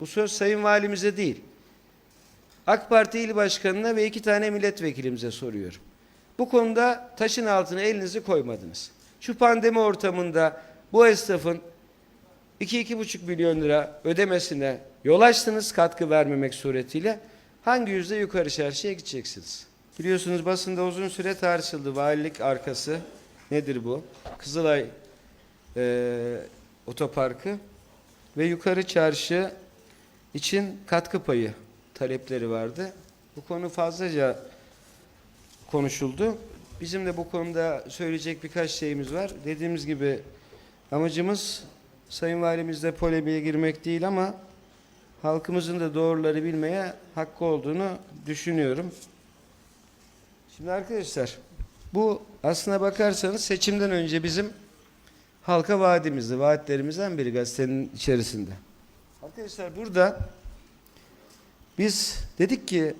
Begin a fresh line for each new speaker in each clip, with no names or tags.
Bu söz Sayın Valimize değil. AK Parti İl Başkanı'na ve iki tane milletvekilimize soruyorum. Bu konuda taşın altına elinizi koymadınız. Şu pandemi ortamında bu esnafın 2-2,5 milyon lira ödemesine yol açtınız katkı vermemek suretiyle. Hangi yüzde yukarı çarşıya gideceksiniz? Biliyorsunuz basında uzun süre tartışıldı. Valilik arkası nedir bu? Kızılay eee, otoparkı ve yukarı çarşı için katkı payı talepleri vardı. Bu konu fazlaca konuşuldu. Bizim de bu konuda söyleyecek birkaç şeyimiz var. Dediğimiz gibi amacımız Sayın Valimizle polemiğe girmek değil ama halkımızın da doğruları bilmeye hakkı olduğunu düşünüyorum. Şimdi arkadaşlar bu aslına bakarsanız seçimden önce bizim halka vaadimizdi. Vaatlerimizden biri gazetenin içerisinde. Arkadaşlar burada biz dedik ki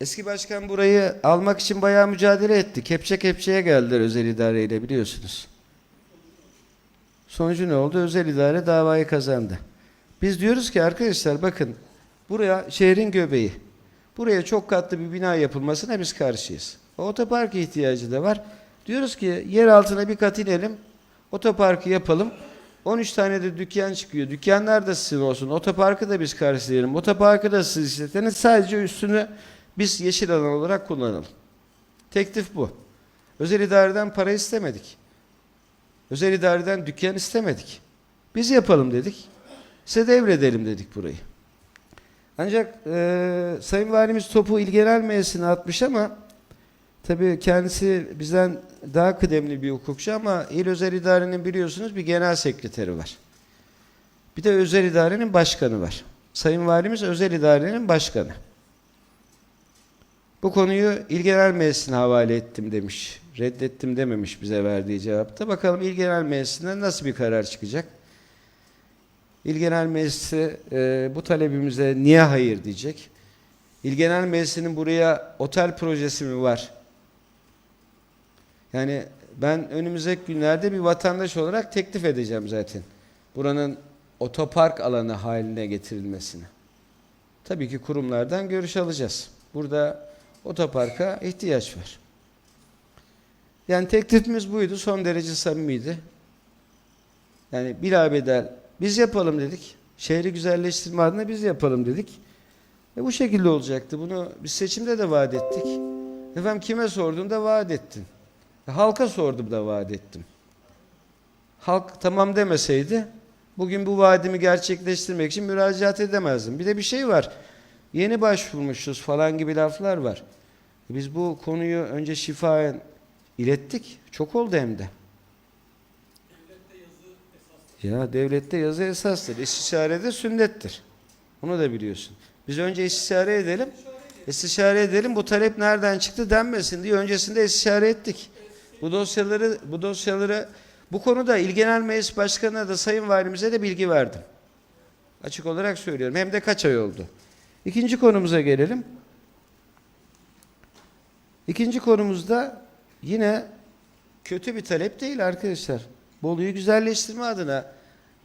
eski başkan burayı almak için bayağı mücadele etti. Kepçe kepçeye geldiler özel idareyle biliyorsunuz. Sonucu ne oldu? Özel idare davayı kazandı. Biz diyoruz ki arkadaşlar bakın buraya şehrin göbeği. Buraya çok katlı bir bina yapılmasına biz karşıyız. O otopark ihtiyacı da var. Diyoruz ki yer altına bir kat inelim. Otoparkı yapalım. 13 tane de dükkan çıkıyor. Dükkanlar da sizin olsun. Otoparkı da biz karşılayalım. Otoparkı da siz işletiniz. Sadece üstünü biz yeşil alan olarak kullanalım. Teklif bu. Özel idareden para istemedik. Özel idareden dükkan istemedik. Biz yapalım dedik. Size devredelim dedik burayı. Ancak e, Sayın Valimiz topu İl Genel Meclisi'ne atmış ama tabii kendisi bizden daha kıdemli bir hukukçu ama İl Özel İdare'nin biliyorsunuz bir genel sekreteri var. Bir de Özel İdare'nin başkanı var. Sayın Valimiz Özel İdare'nin başkanı. Bu konuyu İl Genel Meclisi'ne havale ettim demiş. Reddettim dememiş bize verdiği cevapta. Bakalım İl Genel Meclisi'nden nasıl bir karar çıkacak? İl Genel Meclisi e, bu talebimize niye hayır diyecek? İl Genel Meclisi'nin buraya otel projesi mi var? Yani ben önümüzdeki günlerde bir vatandaş olarak teklif edeceğim zaten. Buranın otopark alanı haline getirilmesini. Tabii ki kurumlardan görüş alacağız. Burada otoparka ihtiyaç var. Yani teklifimiz buydu. Son derece samimiydi. Yani bilabedel biz yapalım dedik. Şehri güzelleştirme adına biz yapalım dedik. Ve bu şekilde olacaktı. Bunu biz seçimde de vaat ettik. Efendim kime sorduğunda vaat ettin. E, halka sordum da vaat ettim. Halk tamam demeseydi bugün bu vaadimi gerçekleştirmek için müracaat edemezdim. Bir de bir şey var. Yeni başvurmuşuz falan gibi laflar var. E, Biz bu konuyu önce şifayen ilettik. Çok oldu hem de. Ya devlette yazı esastır. İstişarede sünnettir. Onu da biliyorsun. Biz önce istişare edelim. İstişare edelim. Bu talep nereden çıktı denmesin diye öncesinde istişare ettik. Bu dosyaları bu dosyaları bu konuda İl Genel Meclis Başkanı'na da Sayın Valimize de bilgi verdim. Açık olarak söylüyorum. Hem de kaç ay oldu. İkinci konumuza gelelim. İkinci konumuzda yine kötü bir talep değil arkadaşlar. Bolu'yu güzelleştirme adına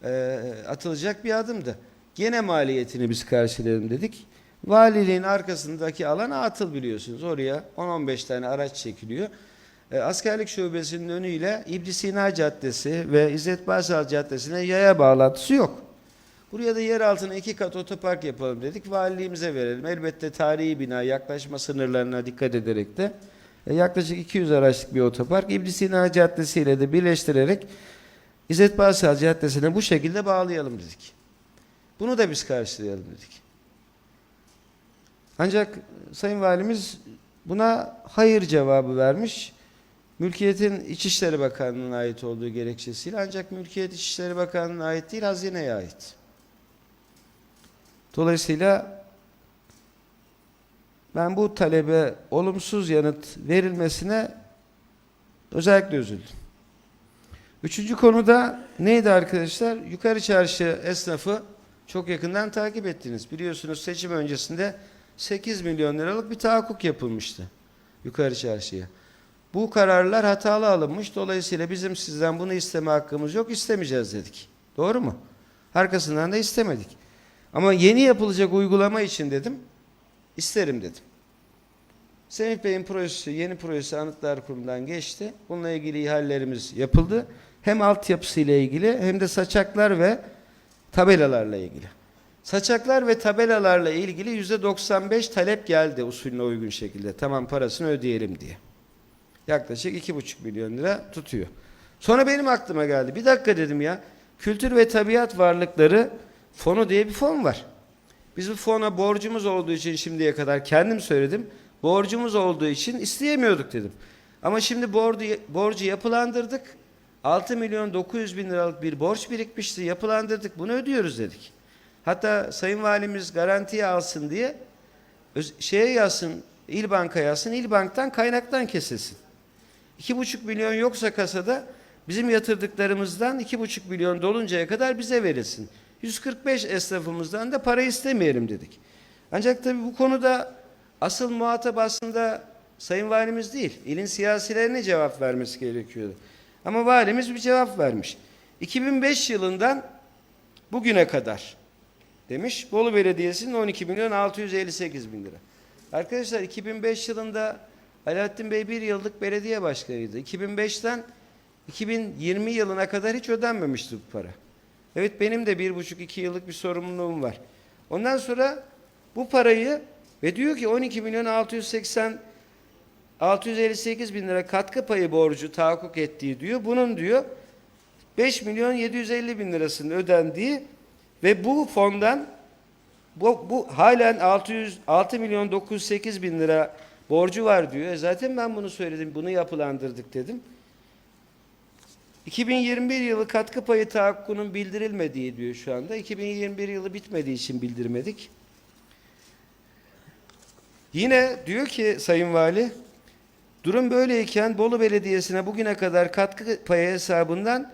e, atılacak bir adımdı. Gene maliyetini biz karşılayalım dedik. Valiliğin arkasındaki alana atıl biliyorsunuz. Oraya 10-15 tane araç çekiliyor. E, askerlik şubesinin önüyle İbn Sina Caddesi ve İzzet Baysal Caddesi'ne yaya bağlantısı yok. Buraya da yer altına iki kat otopark yapalım dedik. Valiliğimize verelim. Elbette tarihi bina yaklaşma sınırlarına dikkat ederek de e, yaklaşık 200 araçlık bir otopark İbn Sina Caddesi ile de birleştirerek İzzet Baysal Caddesi'ne bu şekilde bağlayalım dedik. Bunu da biz karşılayalım dedik. Ancak Sayın Valimiz buna hayır cevabı vermiş. Mülkiyetin İçişleri Bakanlığı'na ait olduğu gerekçesiyle ancak mülkiyet İçişleri Bakanlığı'na ait değil hazineye ait. Dolayısıyla ben bu talebe olumsuz yanıt verilmesine özellikle üzüldüm. Üçüncü konuda neydi arkadaşlar? Yukarı çarşı esnafı çok yakından takip ettiniz. Biliyorsunuz seçim öncesinde 8 milyon liralık bir tahakkuk yapılmıştı yukarı çarşıya. Bu kararlar hatalı alınmış. Dolayısıyla bizim sizden bunu isteme hakkımız yok. istemeyeceğiz dedik. Doğru mu? Arkasından da istemedik. Ama yeni yapılacak uygulama için dedim, isterim dedim. Semih Bey'in projesi, yeni projesi Anıtlar Kurumu'ndan geçti. Bununla ilgili ihalelerimiz yapıldı. Hem altyapısıyla ilgili hem de saçaklar ve tabelalarla ilgili. Saçaklar ve tabelalarla ilgili yüzde 95 talep geldi usulüne uygun şekilde. Tamam parasını ödeyelim diye. Yaklaşık 2,5 milyon lira tutuyor. Sonra benim aklıma geldi. Bir dakika dedim ya. Kültür ve Tabiat Varlıkları Fonu diye bir fon var. Biz bu fona borcumuz olduğu için şimdiye kadar kendim söyledim. Borcumuz olduğu için isteyemiyorduk dedim. Ama şimdi borcu, borcu yapılandırdık. 6 milyon 900 bin liralık bir borç birikmişti. Yapılandırdık. Bunu ödüyoruz dedik. Hatta Sayın Valimiz garantiye alsın diye şeye yazsın, İl Bank'a yazsın, İl Bank'tan kaynaktan kesilsin. 2,5 milyon yoksa kasada bizim yatırdıklarımızdan 2,5 milyon doluncaya kadar bize verilsin. 145 esnafımızdan da para istemeyelim dedik. Ancak tabii bu konuda asıl muhatap aslında Sayın Valimiz değil, ilin siyasilerine cevap vermesi gerekiyordu. Ama valimiz bir cevap vermiş. 2005 yılından bugüne kadar demiş. Bolu Belediyesi'nin 12 milyon 658 bin lira. Arkadaşlar 2005 yılında Alaaddin Bey bir yıllık belediye başkanıydı. 2005'ten 2020 yılına kadar hiç ödenmemişti bu para. Evet benim de bir buçuk iki yıllık bir sorumluluğum var. Ondan sonra bu parayı ve diyor ki 12 milyon 680 658 bin lira katkı payı borcu tahakkuk ettiği diyor. Bunun diyor 5 milyon 750 bin lirasının ödendiği ve bu fondan bu, bu halen 600 6 milyon 908 bin lira borcu var diyor. E zaten ben bunu söyledim. Bunu yapılandırdık dedim. 2021 yılı katkı payı tahakkukunun bildirilmediği diyor şu anda. 2021 yılı bitmediği için bildirmedik. Yine diyor ki Sayın Vali, durum böyleyken Bolu Belediyesi'ne bugüne kadar katkı payı hesabından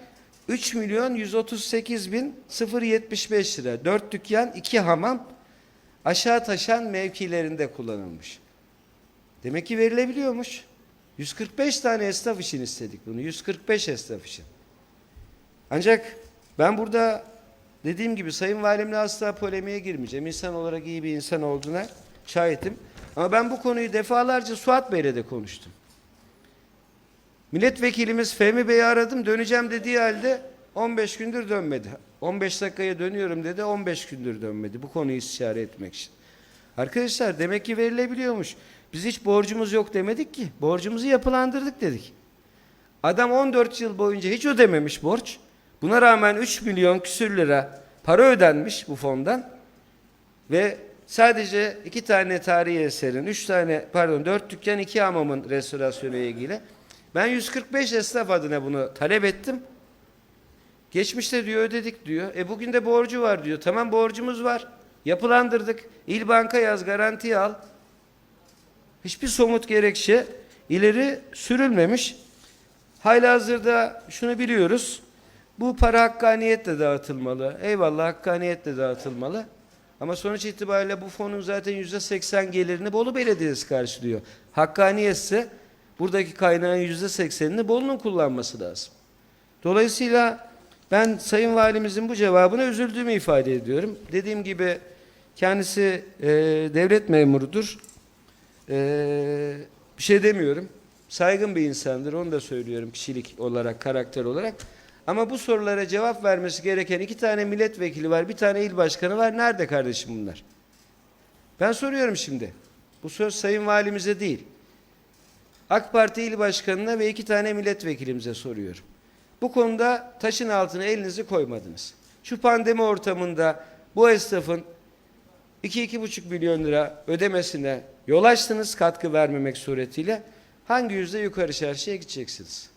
3 milyon 138 bin 075 lira. 4 dükkan, 2 hamam aşağı taşan mevkilerinde kullanılmış. Demek ki verilebiliyormuş. 145 tane esnaf için istedik bunu. 145 esnaf için. Ancak ben burada dediğim gibi Sayın Valimle asla polemiğe girmeyeceğim. İnsan olarak iyi bir insan olduğuna şahitim. Ama ben bu konuyu defalarca Suat Bey'le de konuştum. Milletvekilimiz Fehmi Bey'i aradım döneceğim dediği halde 15 gündür dönmedi. 15 dakikaya dönüyorum dedi 15 gündür dönmedi bu konuyu istişare etmek için. Arkadaşlar demek ki verilebiliyormuş. Biz hiç borcumuz yok demedik ki. Borcumuzu yapılandırdık dedik. Adam 14 yıl boyunca hiç ödememiş borç. Buna rağmen 3 milyon küsür lira para ödenmiş bu fondan. Ve sadece iki tane tarihi eserin, üç tane pardon dört dükkan iki hamamın restorasyonu ilgili. Ben 145 esnaf adına bunu talep ettim. Geçmişte diyor ödedik diyor. E bugün de borcu var diyor. Tamam borcumuz var. Yapılandırdık. İl banka yaz garantiye al. Hiçbir somut gerekçe ileri sürülmemiş. Haylazırda şunu biliyoruz. Bu para hakkaniyetle dağıtılmalı. Eyvallah hakkaniyetle dağıtılmalı. Ama sonuç itibariyle bu fonun zaten yüzde seksen gelirini Bolu Belediyesi karşılıyor. Hakkaniyetse buradaki kaynağın yüzde seksenini Bolu'nun kullanması lazım. Dolayısıyla ben Sayın Valimizin bu cevabına üzüldüğümü ifade ediyorum. Dediğim gibi kendisi e, devlet memurudur. E, bir şey demiyorum. Saygın bir insandır. Onu da söylüyorum kişilik olarak, karakter olarak. Ama bu sorulara cevap vermesi gereken iki tane milletvekili var, bir tane il başkanı var. Nerede kardeşim bunlar? Ben soruyorum şimdi. Bu söz Sayın Valimize değil. AK Parti il başkanına ve iki tane milletvekilimize soruyorum. Bu konuda taşın altına elinizi koymadınız. Şu pandemi ortamında bu esnafın 2-2,5 milyon lira ödemesine yol açtınız katkı vermemek suretiyle. Hangi yüzde yukarı çarşıya gideceksiniz?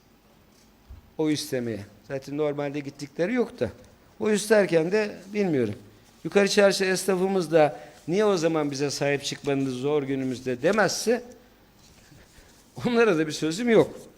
O istemeye. Zaten normalde gittikleri yok da. O isterken de bilmiyorum. Yukarı çarşı esnafımız da niye o zaman bize sahip çıkmanız zor günümüzde demezse onlara da bir sözüm yok.